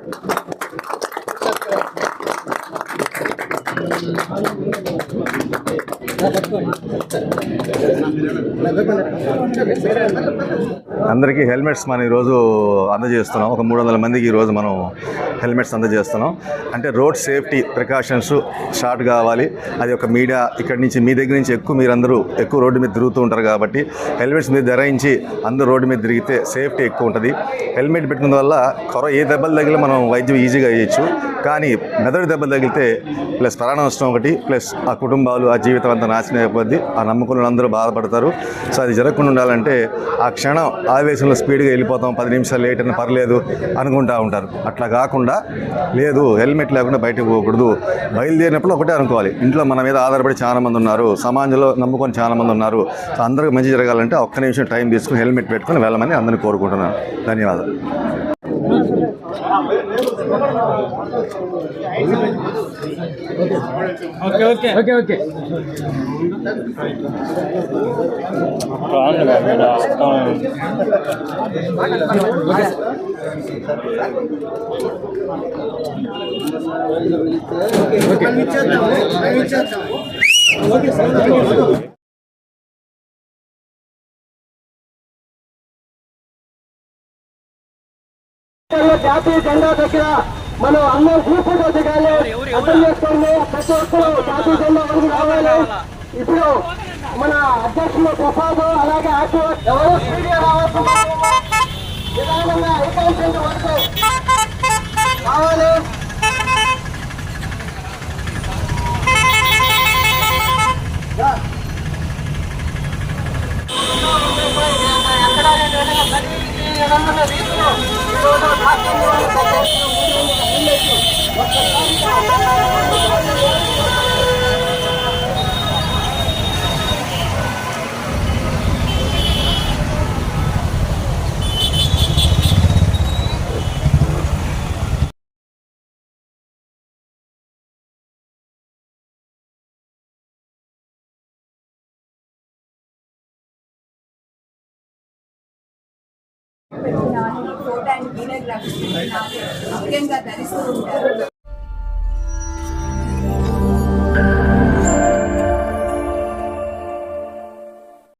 这个。嗯嗯嗯嗯嗯嗯嗯嗯 అందరికీ హెల్మెట్స్ మనం ఈరోజు అందజేస్తున్నాం. ఒక మూడు వందల మందికి ఈరోజు మనం హెల్మెట్స్ అందజేస్తున్నాం. అంటే రోడ్ సేఫ్టీ ప్రికాషన్స్ స్టార్ట్ కావాలి. అది ఒక మీడియా ఇక్కడి నుంచి మీ దగ్గర నుంచి ఎక్కువ మీరందరూ ఎక్కువ రోడ్డు మీద తిరుగుతూ ఉంటారు కాబట్టి హెల్మెట్స్ మీద ధరించి అందరూ రోడ్డు మీద తిరిగితే సేఫ్టీ ఎక్కువ ఉంటుంది. హెల్మెట్ పెట్టుకున్న వల్ల కొర ఏ దెబ్బలు తగిలి మనం వైద్యం ఈజీగా చేయొచ్చు. కానీ మెదడు దెబ్బలు తగిలితే ప్లస్ ప్రాణ నష్టం ఒకటి ప్లస్ ఆ కుటుంబాలు ఆ జీవితం అంతా నాశనం అయిపోద్ది. ఆ నమ్మకంలో అందరూ బాధపడతారు. సో అది జరగకుండా ఉండాలంటే ఆ క్షణం ఆవేశంలో స్పీడ్గా వెళ్ళిపోతాం. పది నిమిషాలు లేట్ అని పర్లేదు అనుకుంటా ఉంటారు. అట్లా కాకుండా లేదు హెల్మెట్ లేకుండా బయటకు పోకూడదు. బయలుదేరినప్పుడు ఒకటే అనుకోవాలి. ఇంట్లో మన మీద ఆధారపడి చాలా మంది ఉన్నారు. సమాజంలో నమ్ముకొని చాలా మంది ఉన్నారు. సో అందరికీ మంచి జరగాలంటే ఒక్క నిమిషం టైం తీసుకుని హెల్మెట్ పెట్టుకుని వెళ్ళమని అందరిని కోరుకుంటున్నాను. ధన్యవాదాలు. Okay okay. Okay okay. జాతీయ జెండా దగ్గర మనం అందరం గ్రూపుగా దిగాలి. అర్థం చేసుకోండి. ప్రతి ఒక్కరు జాతీయ జెండా వరకు రావాలి. ఇప్పుడు మన అధ్యక్షులు ప్రసాద్ అలాగే ఆటో ఎవరు? స్పీడ్గా ఏకాంశం వరకు ఒక్కసారి పెట్టిన ఫోటో అండ్ వీడియోగ్రఫీ ముఖ్యంగా ధరిస్తూ ఉంటారు